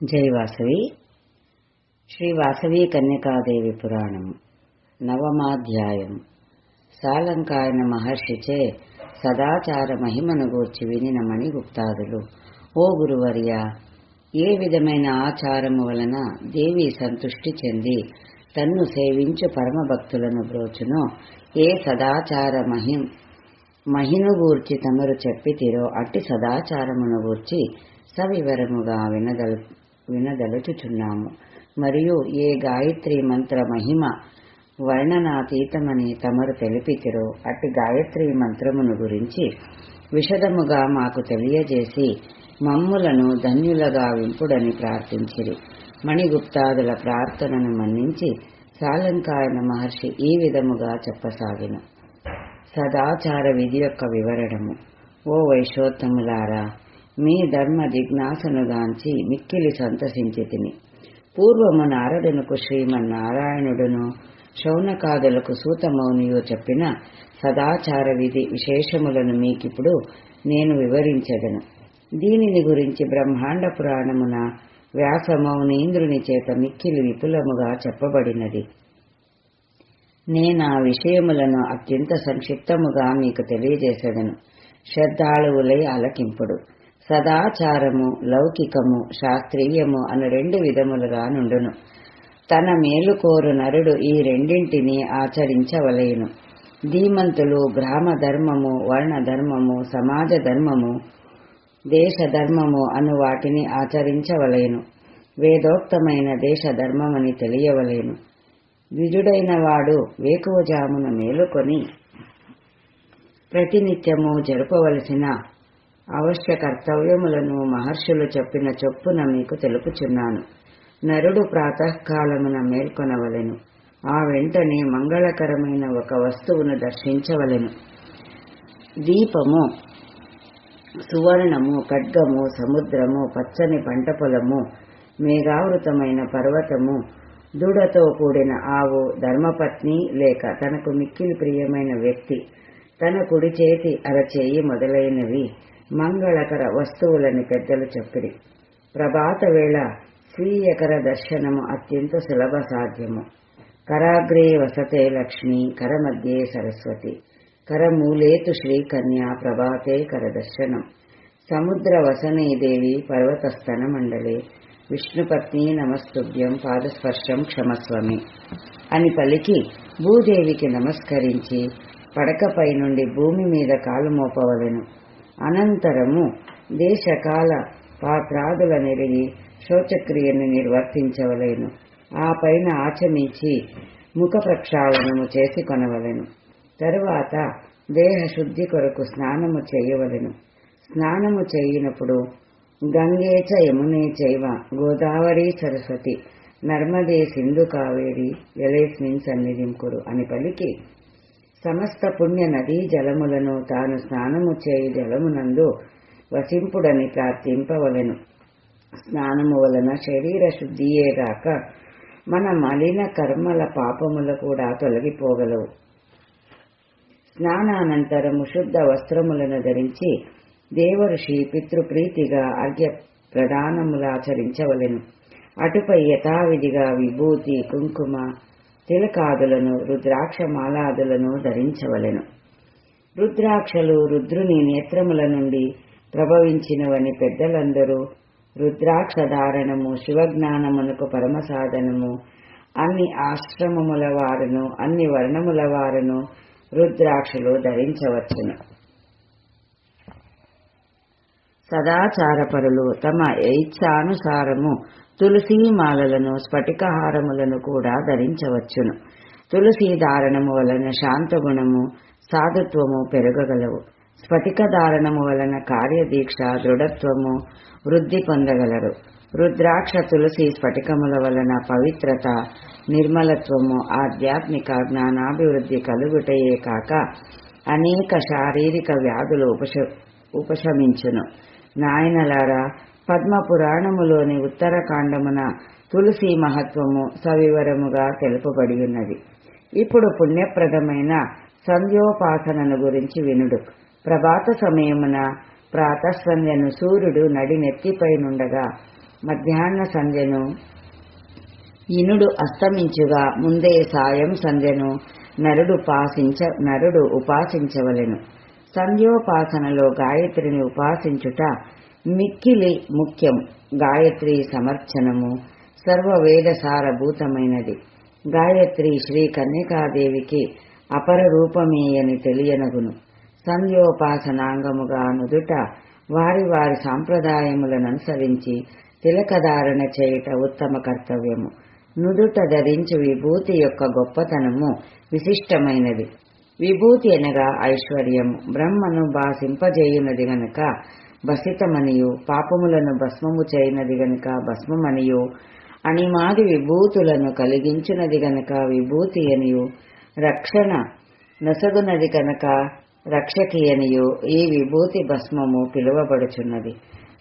జై వాసవి. శ్రీ వాసవి కన్యకాదేవి పురాణం నవమాధ్యాయం. సాలంకాయన మహర్షిచే సదాచార మహిమను గూర్చి వినినమని గుప్తాదులు ఓ గురువర్య ఏ విధమైన ఆచారము వలన దేవి సంతుష్టి చెంది తన్ను సేవించు పరమభక్తులను బ్రోచునో ఏ సదాచార మహిం మహిను గూర్చి తమరు చెప్పితిరో అట్టి సదాచారమును గూర్చి సవివరముగా వినదలు వినదలుచుచున్నాము. మరియు ఏ గాయత్రి మంత్ర మహిమ వర్ణనాతీతమని తమరు తెలిపితిరో అట్టి గాయత్రి మంత్రమును గురించి విషదముగా మాకు తెలియజేసి మమ్ములను ధన్యులగా వింపుడని ప్రార్థించిరి. మణిగుప్తాదుల ప్రార్థనను మన్నించి సాలంకాయన మహర్షి ఈ విధముగా చెప్పసాగిన. సదాచార విధి యొక్క వివరణము. ఓ వైశోత్తములారా మీ ధర్మ జిజ్ఞాసనుగాంచి మిక్కిలి సంతసించి తిని. పూర్వము నారదునకు శ్రీమన్నారాయణుడును శౌనకాదులకు సూతమౌనియు చెప్పిన సదాచార విధి విశేషములను మీకిప్పుడు నేను వివరించెదను. దీనిని గురించి బ్రహ్మాండ పురాణమున వ్యాసమౌనీంద్రుని చేత మిక్కిలి విపులముగా చెప్పబడినది. నేనా విషయములను అత్యంత సంక్షిప్తముగా మీకు తెలియజేసేదను. శ్రద్ధాళువులై ఆలకింపుడు. సదాచారము లౌకికము శాస్త్రీయము అను రెండు విధములుగా నుండును. తన మేలు కోరు నరుడు ఈ రెండింటిని ఆచరించవలేను. ధీమంతులు గ్రామ ధర్మము వర్ణ ధర్మము సమాజ ధర్మము దేశ ధర్మము అను వాటిని ఆచరించవలేను. వేదోక్తమైన దేశ ధర్మమని తెలియవలేను. విజుడైన వాడు వేకువజామున మేలుకొని ప్రతినిత్యము జరపవలసిన అవశ్య కర్తవ్యములను మహర్షులు చెప్పిన చొప్పున మీకు తెలుపుచున్నాను. నరుడు ప్రాతకాలమున మేల్కొనవలెను. ఆ వెంటనే మంగళకరమైన ఒక వస్తువును దర్శించవలెను. దీపము సువర్ణము ఖడ్గము సముద్రము పచ్చని పంట పొలము మేఘావృతమైన పర్వతము దూడతో కూడిన ఆవు ధర్మపత్ని లేక తనకు మిక్కిలి ప్రియమైన వ్యక్తి తన కుడి చేతి అరచేయి మొదలైనవి. మంగళకర వస్తువులని పెద్దలు చెప్పిరి. ప్రభాత వేళ స్వీయకర దర్శనము అత్యంత సులభ సాధ్యము కరాగ్రే వసతే లక్ష్మి కరమధ్యే సరస్వతి. కరమూలేతు శ్రీకన్యా ప్రభాతే కరదర్శనం. సముద్ర వసనీదేవి పర్వతస్తన మండలే. విష్ణుపత్ని నమస్తుభ్యం పాదస్పర్శం క్షమస్వమి. అని పలికి భూదేవికి నమస్కరించి పడకపై నుండి భూమి మీద కాలు మోపవలెను. అనంతరము దేశకాల పాత్రాదుల నెరిగి శోచక్రియను నిర్వర్తించవలేను. ఆ పైన ఆచమించి ముఖ ప్రక్షాళనము చేసి కొనవలెను. తరువాత దేహ శుద్ధి కొరకు స్నానము చేయవలెను. స్నానము చేయినప్పుడు గంగేచ యమునే చైవ గోదావరి సరస్వతి నర్మదే సింధు కావేరి జలేస్మిన్ సన్నిధింకురు అని పలికి సమస్త పుణ్య నదీ జలములను తాను స్నానము చేయి జలమునందు వసింపుడని ప్రార్థింపవలెను. స్నానము వలన శరీర శుద్ధియేగాక మన మలిన కర్మల పాపములు కూడా తొలగిపోగలవు. స్నానానంతరము శుద్ధ వస్త్రములను ధరించి దేవఋషి పితృప్రీతిగా అర్ఘ్య ప్రదానములాచరించవలెను అటుపై యథావిధిగా విభూతి కుంకుమ తిలకాదులను రుద్రాక్ష మాలాదులను ధరించవలెను. రుద్రాక్షలు రుద్రుని నేత్రముల నుండి ప్రభవించినవని పెద్దలందరూ రుద్రాక్ష ధారణము శివజ్ఞానమునకు పరమసాధనము అన్ని ఆశ్రమముల వారును అన్ని వర్ణముల వారును రుద్రాక్షలు ధరించవచ్చును. సదాచారపరులు తమ ఇచ్ఛానుసారము తులసీ మాలలను స్ఫటికహారములను కూడా ధరించవచ్చును. తులసీ ధారణము వలన శాంతగుణము సాధుత్వము పెరగగలవు. స్ఫటిక ధారణము వలన కార్యదీక్ష దృఢత్వము వృద్ధి పొందగలరు. రుద్రాక్ష తులసి స్ఫటికముల వలన పవిత్రత నిర్మలత్వము ఆధ్యాత్మిక జ్ఞానాభివృద్ధి కలుగుటయే కాక అనేక శారీరక వ్యాధులు ఉపశ ఉపశమించును. నాయనలారా పద్మ పురాణములోని ఉత్తరకాండమున తులసి మహత్వము సవివరముగా తెలుపబడి ఉన్నది ఇప్పుడు పుణ్యప్రదమైన సంధ్యోపాసనను గురించి వినుడు. ప్రభాత సమయమున ప్రాతస్సంధ్యను సూర్యుడు నడి నెత్తిపై నుండగా మధ్యాహ్న సంధ్యను ఇనుడు అస్తమించుగా ముందే సాయం సంధ్యను నరుడు పాసించ నరుడు ఉపాసించవలెను. సంధ్యోపాసనలో గాయత్రిని ఉపాసించుట మిక్కిలి ముఖ్యం. గాయత్రి సమర్చనము సర్వవేద సారభూతమైనది గాయత్రి శ్రీ కన్యకాదేవికి అపర రూపమేయని తెలియనగును. సంధ్యోపాసనాంగముగా నుదుట వారి వారి సాంప్రదాయములను అనుసరించి తిలకధారణ చేయుట ఉత్తమ కర్తవ్యము. నుదుట ధరించు విభూతి యొక్క గొప్పతనము విశిష్టమైనది. విభూతి అనగా ఐశ్వర్యము. బ్రహ్మను బాసింపజేయునది గనక భసితమనియు పాపములను భస్మము చేయనది గనుక భస్మమనియు అనిమాది విభూతులను కలిగించినది గనుక విభూతి అనియు రక్షణ నొసగునది కనుక రక్షకి అనియు ఈ విభూతి భస్మము పిలువబడుచున్నది.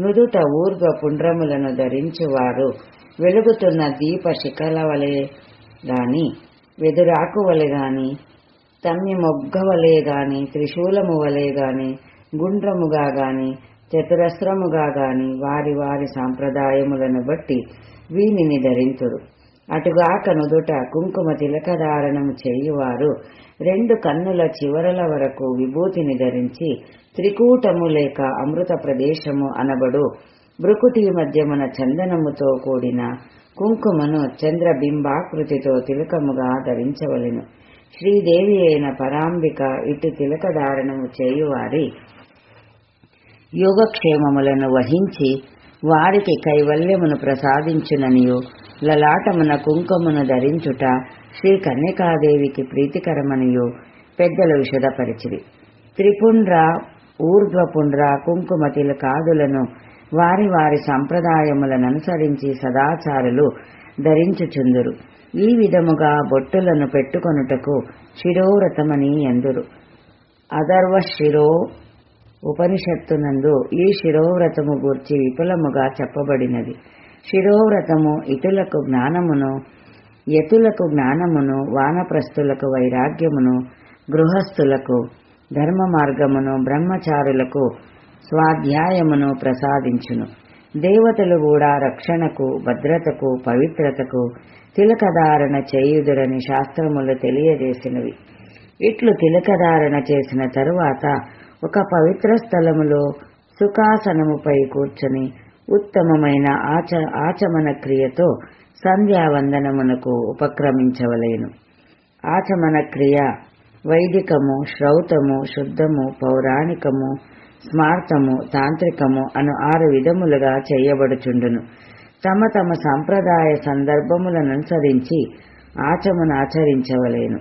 నుదుట ఊర్ధ్వ పుండ్రములను ధరించువారు వెలుగుతున్న దీప శిఖల వలె గాని వెదురాకు వలె గాని తమ్మి మొగ్గ వలె గాని త్రిశూలము వలె గాని గుండ్రముగా గాని చతురస్రముగా గాని వారి వారి సాంప్రదాయములను బట్టి వీనిని ధరింతురు. అటుగాక నుదుట కుంకుమ తిలకధారణము చేయువారు రెండు కన్నుల చివరల వరకు విభూతిని ధరించి త్రికూటము లేక అమృత ప్రదేశము అనబడు బ్రుకుటి మధ్యమున చందనముతో కూడిన కుంకుమను చంద్రబింబాకృతితో తిలకముగా ధరించవలెను. శ్రీదేవి అయిన పరాంబిక ఇటు తిలకధారణము చేయువారి యోగక్షేమములను వహించి వారికి కైవల్యమును ప్రసాదించుననియు. లలాటమున కుంకుమను ధరించుట శ్రీ కన్యకాదేవికి ప్రీతికరమనియు. పెద్దలు విషదపరిచిరి త్రిపుండ్ర ఊర్ధ్వపుండ్ర కుంకుమ తిలకాదులను వారి వారి సంప్రదాయములను అనుసరించి సదాచారులు ధరించుచుందురు. ఈ విధముగా బొట్టులను పెట్టుకొనుటకు శిరోవ్రతమని ఎందురు. అధర్వ శిరో ఉపనిషత్తునందు ఈ శిరోవ్రతము గూర్చి విపులముగా చెప్పబడినది. శిరోవ్రతము ఇటులకు జ్ఞానమును యతులకు జ్ఞానమును వానప్రస్థులకు వైరాగ్యమును గృహస్థులకు ధర్మ మార్గమును బ్రహ్మచారులకు స్వాధ్యాయమును ప్రసాదించును. దేవతలు కూడా రక్షణకు భద్రతకు పవిత్రతకు తిలకధారణ చేయుదురని శాస్త్రములు తెలియజేసినవి. ఇట్లు తిలకధారణ చేసిన తరువాత ఒక పవిత్ర స్థలములో సుఖాసనముపై కూర్చొని ఉత్తమమైన ఆచ ఆచమన క్రియతో సంధ్యావందనమునకు ఉపక్రమించవలేను. ఆచమన క్రియ వైదికము శ్రౌతము శుద్ధము పౌరాణికము స్మార్తము తాంత్రికము అను ఆరు విధములుగా చేయబడుచుండును. తమ తమ సంప్రదాయ సందర్భములననుసరించి ఆచమును ఆచరించవలేను.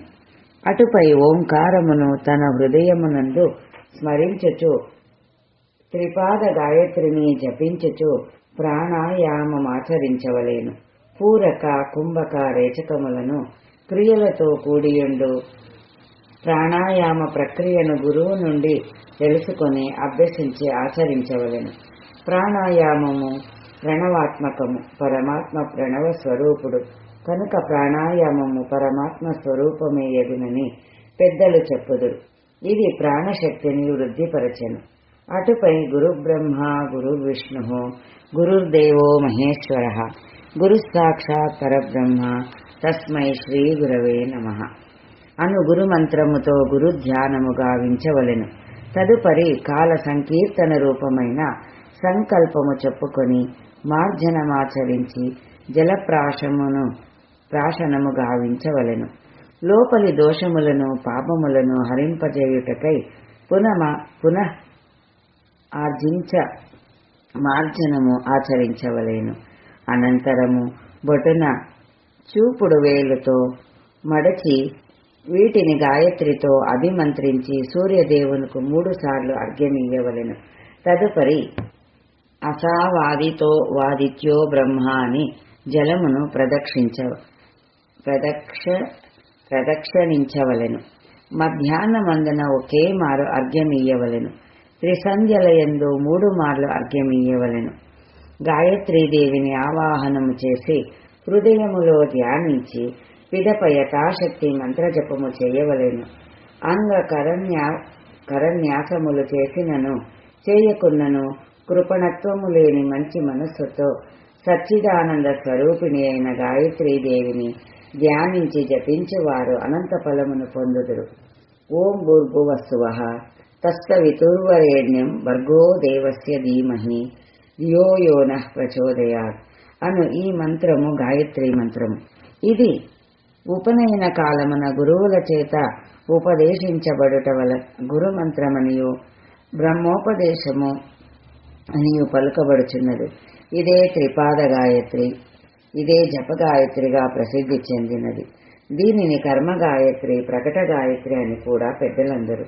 అటుపై ఓంకారమును తన హృదయమునందు స్మరించచు. త్రిపాద గాయత్రిని జపించచు ప్రాణాయామమాచరించవలేను పూరక కుంభక రేచకములను క్రియలతో కూడియుండు. ప్రాణాయామ ప్రక్రియను గురువు నుండి తెలుసుకొని అభ్యసించి ఆచరించవలెను. ప్రాణాయామము ప్రణవాత్మకము పరమాత్మ ప్రణవ స్వరూపుడు. కనుక ప్రాణాయామము పరమాత్మ స్వరూపమే ఎదునని పెద్దలు చెప్పుదురు. ఇది ప్రాణశక్తిని వృద్ధిపరచెను. అటుపై గురు బ్రహ్మ గురు విష్ణు గురుర్దేవో మహేశ్వర గురు సాక్షాత్ పరబ్రహ్మ తస్మై శ్రీ గురవే నమ. అను గురు మంత్రముతో గురు ధ్యానము గావించవలెను. తదుపరి కాల సంకీర్తన రూపమైన సంకల్పము చెప్పుకొని మార్జనమాచరించి జలప్రాశమును ప్రాశనము గావించవలెను. లోపలి దోషములను పాపములను హరింపజేయుటకై పునమ పునః ఆర్జించ మార్జనము ఆచరించవలేను. అనంతరము బొటన చూపుడు వేలుతో మడచి వీటిని గాయత్రితో అభిమంత్రించి సూర్యదేవునికి మూడుసార్లు అర్ఘ్యమియ్యవలెను. తదుపరి అసావాదితో వాదిత్యో బ్రహ్మ అని జలమును ప్రదక్షించ ప్రదక్ష ప్రదక్షిణించవలెను. మధ్యాహ్నమందున ఒకే మారు అర్ఘ్యమియ్యవలెను. త్రిసంధ్యలయందు మూడు మార్లు అర్ఘ్యమియ్యవలెను. గాయత్రీదేవిని ఆవాహనము చేసి హృదయములో ధ్యానించి పిదప యథాశక్తి మంత్రజపము చేయవలెను. అంగ కరణ్యా కరన్యాసములు చేసినను చేయకున్నను కృపణత్వము లేని మంచి మనస్సుతో సచ్చిదానంద స్వరూపిణి అయిన గాయత్రీదేవిని ధ్యానించి జపించువారు అనంత ఫలమును పొందుదురు. ఓం భూర్భువస్సువ తస్సవితుర్వరేణ్యం భర్గో దేవస్య ధీమహి యో యోన ప్రచోదయాత్ అను ఈ మంత్రము గాయత్రి మంత్రము. ఇది ఉపనయన కాలమున గురువుల చేత ఉపదేశించబడుట వల గురు మంత్రమనియు బ్రహ్మోపదేశము అనియు పలుకబడుచున్నది. ఇదే త్రిపాద గాయత్రి. ఇదే జపగాయత్రిగా ప్రసిద్ధి చెందినది. దీనిని కర్మగాయత్రి ప్రకట గాయత్రి అని కూడా పెద్దలందరూ.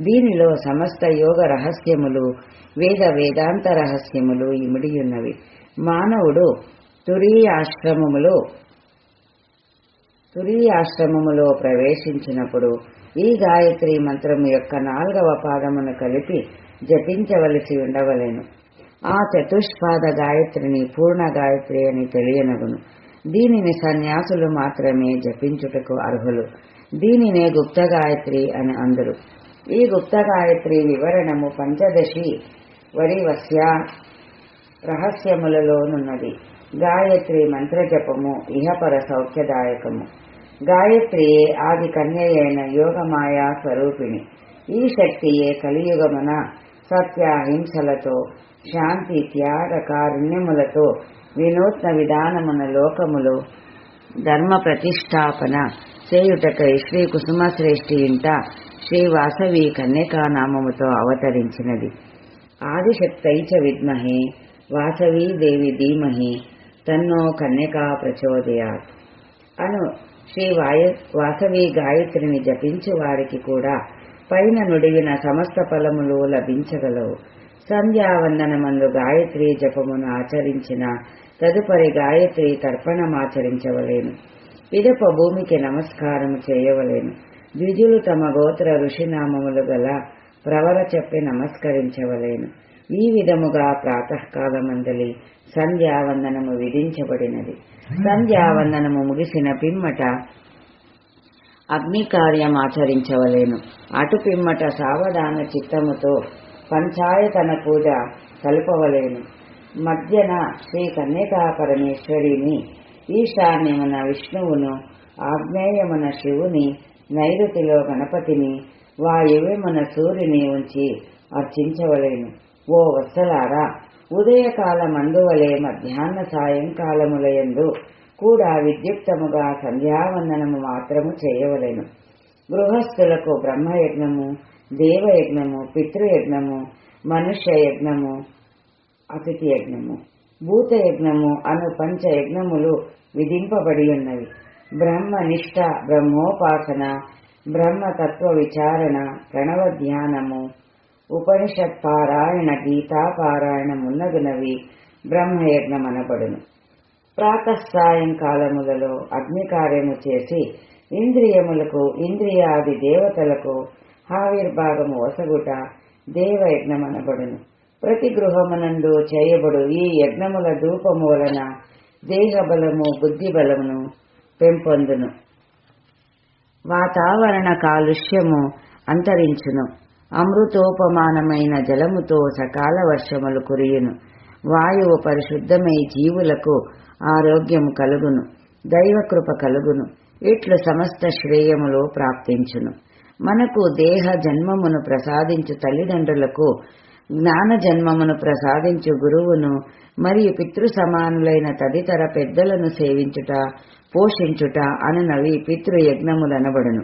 దీనిలో సమస్త యోగ రహస్యములు వేద వేదాంత రహస్యములు ఇమిడియున్నవి. మానవుడు తురీయాశ్రమములో తురీయాశ్రమములో ప్రవేశించినప్పుడు ఈ గాయత్రి మంత్రము యొక్క నాలుగవ పాదమును కలిపి జపించవలసి ఉండవలెను. ఆ చతుష్పాద గాయత్రిని పూర్ణ గాయత్రి అని తెలియనగును. దీనిని సన్యాసులు మాత్రమే జపించుటకు అర్హులు. దీనినే గుప్త గాయత్రి అని అందరు. ఈ గుప్త గాయత్రి వివరణము పంచదశి వరివస్య రహస్యములలోనున్నది. గాయత్రి మంత్రజపము ఇహపర సౌఖ్యదాయకము. గాయత్రియే ఆది కన్యయైన యోగమాయా స్వరూపిణి. ఈ శక్తియే కలియుగమున సత్య హింసలతో శాంతి త్యాగ కారుణ్యములతో వినూత్న విధానమున లోకములు ధర్మ ప్రతిష్టాపన చేయుటకై శ్రీ కుసుమశ్రేష్ఠి ఇంట శ్రీ వాసవి కన్యకా నామముతో అవతరించినది. ఆదిశక్తైచ విద్మహే వాసవీ దేవి ధీమహి తన్నో కన్యకా ప్రచోదయాత్. అను శ్రీ వాయ వాసవి గాయత్రిని జపించు వారికి కూడా పైన నుడివిన సమస్త ఫలములు లభించగలవు. సంధ్యావందనమందు గాయత్రి జపమును ఆచరించిన తదుపరి గాయత్రి తర్పణమాచరించవలేను పిదప భూమికి నమస్కారం చేయవలేను. ద్విజులు తమ గోత్ర ఋషినామములు గల ప్రవర చెప్పి నమస్కరించవలేను. ఈ విధముగా ప్రాతకాలమందలి సంధ్యావందనము విధించబడినది. సంధ్యావందనము ముగిసిన పిమ్మట అగ్ని కార్యం ఆచరించవలేను అటు పిమ్మట సావధాన చిత్తముతో పంచాయతన పూజ కలుపవలేను. మధ్యన శ్రీ కన్యకా పరమేశ్వరిని ఈశాన్యమున విష్ణువును ఆగ్నేయమున శివుని నైరుతిలో గణపతిని వాయువ్యమున సూర్యుని ఉంచి అర్చించవలేను. ఓ వత్సలారా ఉదయకాల మందువలే మధ్యాహ్న సాయంకాలములయందు కూడా విద్యుక్తముగా సంధ్యావందనము మాత్రము చేయవలెను. గృహస్థులకు బ్రహ్మయజ్ఞము దేవయజ్ఞము పితృయజ్ఞము మనుష్య యజ్ఞము అతిథి యజ్ఞము భూతయజ్ఞము అను పంచ యజ్ఞములు విధింపబడి ఉన్నవి. బ్రహ్మనిష్ట బ్రహ్మోపాసన బ్రహ్మతత్వ విచారణ ప్రణవ ధ్యానము ఉపనిషత్ పారాయణ గీతా పారాయణ మున్నగునవి బ్రహ్మయజ్ఞమనబడును ప్రాతఃసాయంకాలములలో అగ్ని కార్యము చేసి ఇంద్రియములకు ఇంద్రియాది దేవతలకు ఆవిర్భాగము వసగుట దేవయజ్ఞమనబడును. ప్రతి గృహమునందు చేయబడు ఈ యజ్ఞముల ధూపము వలన దేహ బలము బుద్ధి బలమును పెంపొందును. వాతావరణ కాలుష్యము అంతరించును. అమృతోపమానమైన జలముతో సకాల వర్షములు కురియును. వాయువు పరిశుద్ధమై జీవులకు ఆరోగ్యము కలుగును. దైవకృప కలుగును. ఇట్లు సమస్త శ్రేయములు ప్రాప్తించును. మనకు దేహ జన్మమును ప్రసాదించు తల్లిదండ్రులకు జ్ఞాన జన్మమును ప్రసాదించు గురువును మరియు పితృ సమానులైన తదితర పెద్దలను సేవించుట పోషించుట అననవి పితృయజ్ఞములనబడును.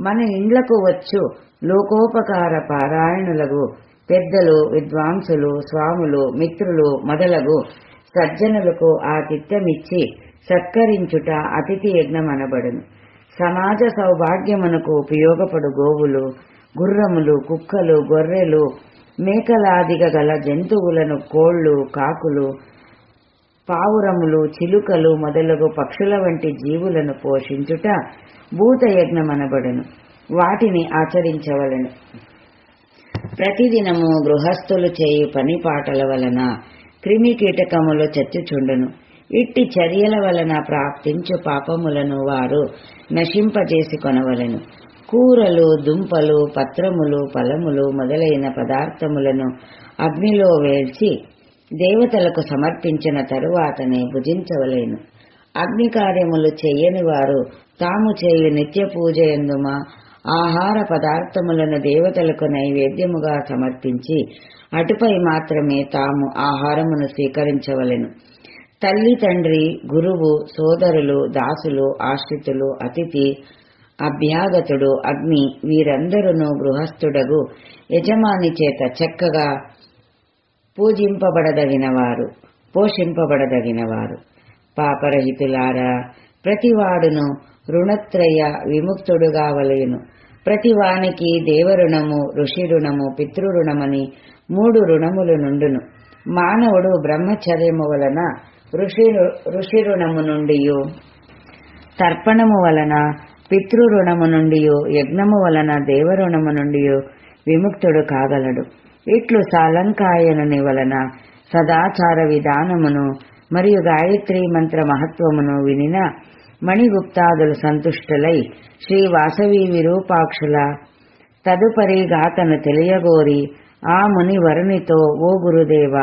మన ఇండ్లకు వచ్చు లోకోపకార పారాయణులకు పెద్దలు విద్వాంసులు స్వాములు మిత్రులు మొదలగు సజ్జనులకు ఆతిథ్యమిచ్చి సత్కరించుట అతిథి యజ్ఞం అనబడును సమాజ సౌభాగ్యమునకు ఉపయోగపడు గోవులు గుర్రములు కుక్కలు గొర్రెలు మేకలాదిగ గల జంతువులను కోళ్ళు కాకులు పావురములు చిలుకలు మొదలగు పక్షుల వంటి జీవులను పోషించుట భూతయజ్ఞమనబడును. వాటిని ఆచరించవలెను. ప్రతిదినము గృహస్థులు చేయు పని పాటల వలన క్రిమి కీటకములు చచ్చుచుండును ఇట్టి చర్యల వలన ప్రాప్తించు పాపములను వారు నశింపజేసి కొనవలెను. కూరలు దుంపలు పత్రములు ఫలములు మొదలైన పదార్థములను అగ్నిలో వేల్చి దేవతలకు సమర్పించిన తరువాతనే భుజించవలేను. అగ్ని కార్యములు చెయ్యని వారు తాము చేయు నిత్య పూజ ఎందుమా? ఆహార పదార్థములను దేవతలకు నైవేద్యముగా సమర్పించి అటుపై మాత్రమే తాము ఆహారమును స్వీకరించవలెను. తల్లి తండ్రి గురువు సోదరులు దాసులు ఆశ్రితులు అతిథి అభ్యాగతుడు అగ్ని వీరందరూ గృహస్థుడగు యజమాని చేత చక్కగా పూజింపబడదగినవారు పోషింపబడదగినవారు. పాపరహితులారా ప్రతివాడును రుణత్రయ విముక్తుడుగా వలయును. ప్రతివానికి దేవరుణము ఋషి రుణము పితృరుణమని మూడు రుణములు నుండును. మానవుడు బ్రహ్మచర్యము వలన ఋషి ఋషి రుణము నుండి తర్పణము వలన పితృరుణము నుండి యజ్ఞము వలన దేవరుణము నుండి విముక్తుడు కాగలడు. ఇట్లు సాలంకాయనుని వలన సదాచార విధానమును మరియు గాయత్రి మంత్ర మహత్వమును వినిన మణిగుప్తాదులు సంతుష్టులై శ్రీ వాసవి విరూపాక్షుల తదుపరి గాతను తెలియగోరి ఆ ముని వరునితో ఓ గురుదేవ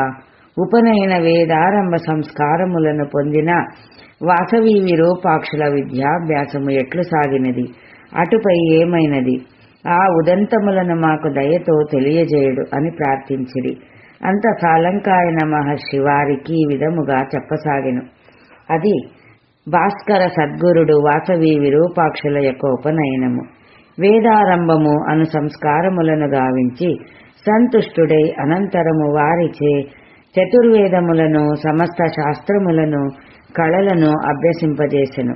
ఉపనయన వేదారంభ సంస్కారములను పొందిన వాసవి విరూపాక్షుల విద్యాభ్యాసము ఎట్లు సాగినది? అటుపై ఏమైనది? ఆ ఉదంతములను మాకు దయతో తెలియజేయుడు అని ప్రార్థించిరి. అంత సాలంకాయన మహర్షి వారికి ఈ విధముగా చెప్పసాగెను. అది భాస్కర సద్గురుడు వాసవి విరూపాక్షుల యొక్క ఉపనయనము. వేదారంభము అను సంస్కారములను గావించి సంతుష్టుడై అనంతరము వారిచే చతుర్వేదములను సమస్త శాస్త్రములను కళలను అభ్యసింపజేసెను.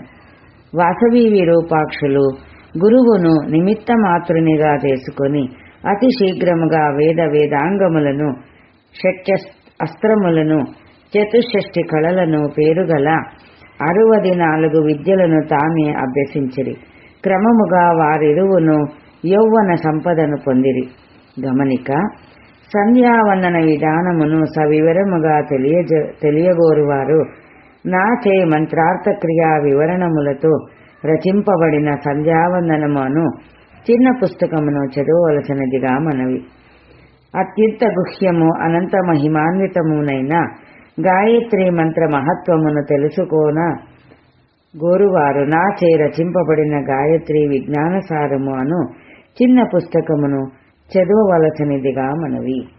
వాసవి విరూపాక్షులు గురువును నిమిత్త మాతృనిగా చేసుకొని అతి శీఘ్రముగా వేద వేదాంగములను శక్య అస్త్రములను చతుషష్టి కళలను పేరుగల అరవది నాలుగు విద్యలను తామే అభ్యసించిరి. క్రమముగా వారిరువును యౌవన సంపదను పొందిరి. గమనిక సంధ్యావందన విధానమును సవివరముగా తెలియజ తెలియగోరువారు. నాచే మంత్రార్థ క్రియా వివరణములతో రచింపబడిన సంధ్యావందనమును చిన్న పుస్తకమును చదవలసినదిగా మనవి. అత్యంత గుహ్యము అనంత మహిమాన్వితమునైన గాయత్రి మంత్ర మహత్వమును తెలుసుకోన గోరువారు నాచే రచింపబడిన గాయత్రి విజ్ఞానసారము అను చిన్న పుస్తకమును చదవవలసినదిగా మనవి.